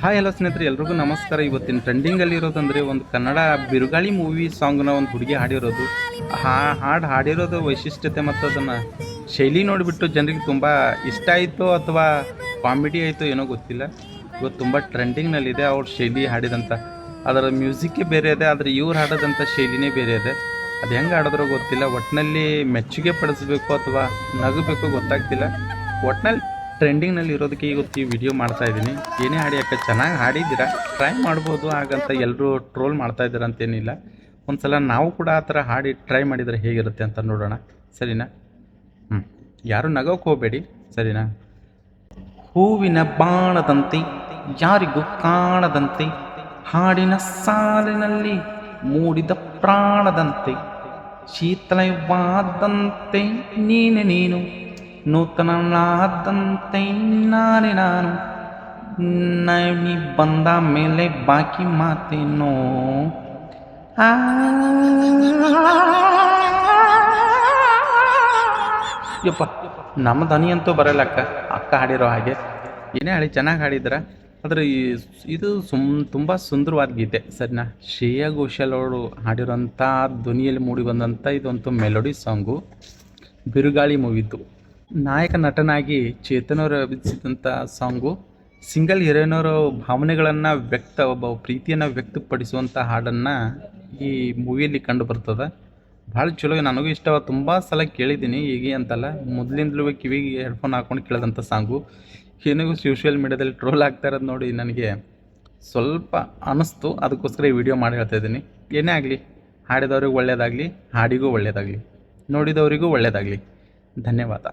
Hi hello ಸ್ನೇಹಿತರೆ, ಎಲ್ರಿಗೂ ನಮಸ್ಕಾರ. ಇವತ್ತಿನ ಟ್ರೆಂಡಿಂಗಲ್ಲಿ ಇರೋದಂದ್ರೆ ಒಂದು ಕನ್ನಡ ಬಿರುಗಾಳಿ ಮೂವಿ ಸಾಂಗ್ನ ಒಂದು ಹುಡುಗಿ ಹಾಡಿರೋದು. ಹಾ, ಹಾಡು, ಹಾಡಿರೋದು ವೈಶಿಷ್ಟ್ಯತೆ ಮತ್ತು ಅದನ್ನು ಶೈಲಿ ನೋಡಿಬಿಟ್ಟು ಜನರಿಗೆ ತುಂಬ ಇಷ್ಟ ಆಯಿತು ಅಥವಾ ಕಾಮಿಡಿ ಆಯಿತು ಏನೋ ಗೊತ್ತಿಲ್ಲ. ಇವತ್ತು ತುಂಬ ಟ್ರೆಂಡಿಂಗ್ನಲ್ಲಿದೆ ಅವ್ರ ಶೈಲಿ ಹಾಡಿದಂಥ ಅದರ ಮ್ಯೂಸಿಕ್ಕೇ ಬೇರೆ ಇದೆ, ಆದರೆ ಇವ್ರು ಹಾಡೋದಂಥ ಶೈಲಿನೇ ಬೇರೆ ಇದೆ. ಅದು ಹೆಂಗೆ ಹಾಡಿದ್ರೋ ಗೊತ್ತಿಲ್ಲ. ಒಟ್ಟಿನಲ್ಲಿ ಮೆಚ್ಚುಗೆ ಪಡಿಸ್ಬೇಕು ಅಥವಾ ನಗಬೇಕು ಗೊತ್ತಾಗ್ತಿಲ್ಲ. ಒಟ್ನಲ್ಲಿ ಟ್ರೆಂಡಿಂಗ್ನಲ್ಲಿ ಇರೋದಕ್ಕೆ ಇವತ್ತು ಈ ವಿಡಿಯೋ ಮಾಡ್ತಾ ಇದ್ದೀನಿ. ಏನೇ ಹಾಡಿ ಯಾಕೆ ಚೆನ್ನಾಗಿ ಹಾಡಿದ್ದೀರಾ? ಟ್ರೈ ಮಾಡ್ಬೋದು ಹಾಗಂತ ಎಲ್ಲರೂ ಟ್ರೋಲ್ ಮಾಡ್ತಾ ಇದ್ದೀರಾ ಅಂತೇನಿಲ್ಲ. ಒಂದು ಸಲ ನಾವು ಕೂಡ ಆ ಥರ ಹಾಡಿ ಟ್ರೈ ಮಾಡಿದರೆ ಹೇಗಿರುತ್ತೆ ಅಂತ ನೋಡೋಣ. ಸರಿನಾ? ಹ್ಞೂ ಯಾರು ನಗೋಕೆ ಹೋಗಬೇಡಿ. ಸರಿನಾ? ಹೂವಿನ ಬಾಣದಂತೆ, ಯಾರಿಗೂ ಕಾಣದಂತೆ, ಹಾಡಿನ ಸಾಲಿನಲ್ಲಿ ಮೂಡಿದ ಪ್ರಾಣದಂತೆ ಶೀತಲವಾದಂತೆ ನೀನೆ ನೀನು. ನೂತನನಾದಂತೆ ನಾನೇ. ನೈಮಿ ಬಂದ ಮೇಲೆ ಬಾಕಿ ಮಾತೇನು? ಯಪ್ಪ, ನಮ್ಮ ದನಿ ಅಂತೂ ಬರಲ್ಲ ಅಕ್ಕ. ಅಕ್ಕ ಹಾಡಿರೋ ಹಾಗೆ. ಏನೇ ಹಾಡಿ, ಚೆನ್ನಾಗಿ ಹಾಡಿದ್ರ? ಆದರೆ ಇದು ಸುಮ್ ತುಂಬ ಸುಂದರವಾದ ಗೀತೆ. ಸರಿನಾ? ಶ್ರೇಯಾ ಘೋಷಾಲ್ ಅವರು ಹಾಡಿರೋಂಥ ಧ್ವನಿಯಲ್ಲಿ ಮೂಡಿ ಬಂದಂಥ ಇದೊಂದು ಮೆಲೋಡಿ ಸಾಂಗು ಬಿರುಗಾಳಿ ಮೂವಿದ್ದು ನಾಯಕ ನಟನಾಗಿ ಚೇತನ್ ಅವರು ಅಭಿನಯಿಸಿದಂಥ ಸಾಂಗು, ಸಿಂಗಲ್ ಹೀರೋಯಿನವರು ಭಾವನೆಗಳನ್ನು ವ್ಯಕ್ತ, ಒಬ್ಬ ಪ್ರೀತಿಯನ್ನು ವ್ಯಕ್ತಪಡಿಸುವಂಥ ಹಾಡನ್ನು ಈ ಮೂವಿಯಲ್ಲಿ ಕಂಡು ಬರ್ತದೆ. ಭಾಳ ಚಲೋ, ನನಗೂ ಇಷ್ಟ. ತುಂಬ ಸಲ ಕೇಳಿದ್ದೀನಿ, ಹೀಗೆ ಅಂತಲ್ಲ. ಮೊದಲಿಂದಲೂ ಕಿವಿಗೆ ಹೆಡ್ಫೋನ್ ಹಾಕೊಂಡು ಕೇಳಿದಂಥ ಸಾಂಗು. ಏನಿಗೂ ಸೋಷಿಯಲ್ ಮೀಡ್ಯಾದಲ್ಲಿ ಟ್ರೋಲ್ ಆಗ್ತಾ ಇರೋದು ನೋಡಿ, ನನಗೆ ಸ್ವಲ್ಪ ಅನ್ನಿಸ್ತು ಅದಕ್ಕೋಸ್ಕರ ಈ ವಿಡಿಯೋ ಮಾಡಿ ಹೇಳ್ತಾ ಇದ್ದೀನಿ. ಏನೇ ಆಗಲಿ, ಹಾಡಿದವ್ರಿಗೂ ಒಳ್ಳೆಯದಾಗಲಿ ಹಾಡಿಗೂ ಒಳ್ಳೆಯದಾಗಲಿ ನೋಡಿದವರಿಗೂ ಒಳ್ಳೆಯದಾಗಲಿ ಧನ್ಯವಾದ.